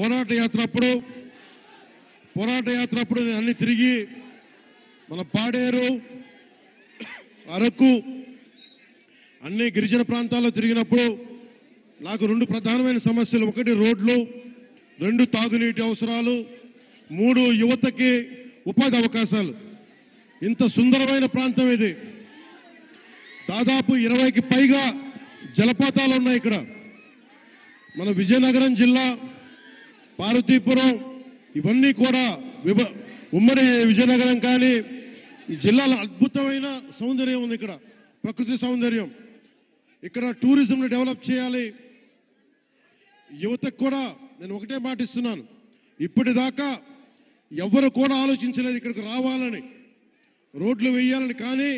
పోరాట యాత్ర అప్పుడు పోరాట యాత్ర అప్పుడు నేను అన్ని తిరిగి మన పాడేరు అరకు అన్ని గిరిజన ప్రాంతాల్లో తిరిగినప్పుడు నాకు రెండు ప్రధానమైన సమస్యలు. ఒకటి రోడ్లు రెండు తాగునీటి అవసరాలు మూడు యువతకి ఉపాధి అవకాశాలు. ఇంత సుందరమైన ప్రాంతం ఇది. దాదాపు ఇరవైకి పైగా జలపాతాలు ఉన్నాయి ఇక్కడ. మన విజయనగరం జిల్లా పార్వతీపురం ఇవన్నీ కూడా విభ ఉమ్మడి విజయనగరం కానీ ఈ జిల్లాలో అద్భుతమైన సౌందర్యం ఉంది ఇక్కడ ప్రకృతి సౌందర్యం. ఇక్కడ టూరిజంని డెవలప్ చేయాలి. యువతకు కూడా నేను ఒకటే మాటిస్తున్నాను ఇప్పటిదాకా ఎవరు కూడా ఆలోచించలేదు ఇక్కడికి రావాలని. రోడ్లు వేయాలని కానీ